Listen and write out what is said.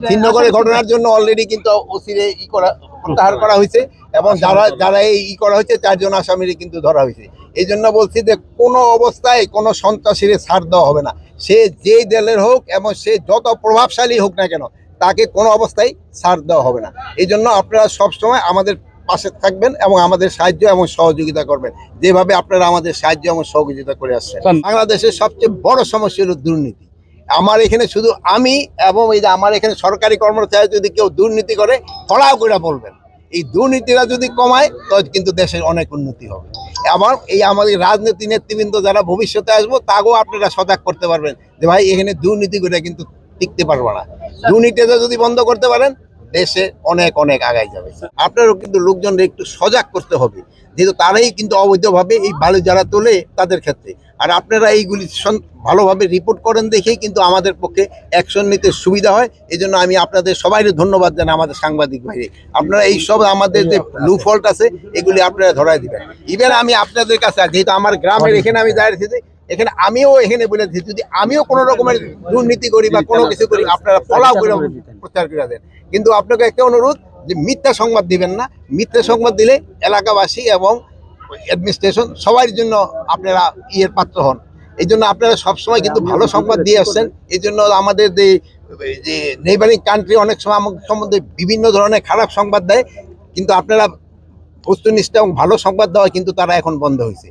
শ্রীনগরের ঘটনার জন্য অলরেডি কিন্তু ওসিরে ই করা প্রত্যাহার করা হয়েছে এবং যারা যারা এই ই করা হয়েছে চারজন আসামিরে কিন্তু ধরা হয়েছে। এই জন্য বলছি যে কোনো অবস্থায় কোনো সন্ত্রাসীরে ছাড় দেওয়া হবে না। সে যেই দলের হোক এবং সে যত প্রভাবশালী হোক না কেন তাকে কোনো অবস্থায় ছাড় দেওয়া হবে না। এই জন্য আপনারা সবসময় আমাদের পাশে থাকবেন এবং আমাদের সাহায্য এবং সহযোগিতা করবেন। যেভাবে আপনারা আমাদের সাহায্য এবং সহযোগিতা করে আসছেন। বাংলাদেশের সবচেয়ে বড় সমস্যা হলো দুর্নীতি। আমার এখানে শুধু আমি এবং এই যে আমার এখানে সরকারি কর্মচারী যদি কেউ দুর্নীতি করে ফলাও করে বলবেন। এই দুর্নীতিরা যদি কমায়, তো কিন্তু দেশের অনেক উন্নতি হবে। আবার এই আমাদের রাজনীতি নেতৃবৃন্দ যারা ভবিষ্যতে আসব, তাকেও আপনারা সজাগ করতে পারবেন যে ভাই, এখানে দুর্নীতি করে কিন্তু টিকতে পারব না। দুর্নীতিটা যদি বন্ধ করতে পারেন দেশে অনেক অনেক আগাই যাবে। আপনারও কিন্তু লোকজনদের একটু সজাগ করতে হবে যেহেতু তারাই কিন্তু অবৈধভাবে এই বালু যারা তোলে তাদের ক্ষেত্রে। আর আপনারা এইগুলি ভালোভাবে রিপোর্ট করেন দেখেই কিন্তু আমাদের পক্ষে অ্যাকশন নিতে সুবিধা হয়। এই জন্য আমি আপনাদের সবাই ধন্যবাদ জানাই আমাদের সাংবাদিক ভাইরে। আপনারা এই সব আমাদের যে ব্লু ফল্ট আছে এগুলি আপনারা ধরাই দিবেন। ইভেন আমি আপনাদের কাছে যেহেতু আমার গ্রামের এখানে আমি দাঁড়িয়ে থেকে এখানে আমিও এখানে বলেছি যদি আমিও কোনো রকমের দুর্নীতি করি বা কোনো কিছু করি, আপনারা ফলাও করে প্রচার করে দেন। কিন্তু আপনাকে একটা অনুরোধ, যে মিথ্যা সংবাদ দিবেন না। মিথ্যা সংবাদ দিলে এলাকাবাসী এবং অ্যাডমিনিস্ট্রেশন সবার জন্য আপনারা ইয়ের পাত্র হন। এই জন্য আপনারা সবসময় কিন্তু ভালো সংবাদ দিয়ে আসছেন। এই জন্য আমাদের যে যে নেইবারিং কান্ট্রি অনেক সময় আমাদের সম্বন্ধে বিভিন্ন ধরনের খারাপ সংবাদ দেয়। কিন্তু আপনারা বস্তুনিষ্ঠ এবং ভালো সংবাদ দেওয়া কিন্তু তারা এখন বন্ধ হয়েছে।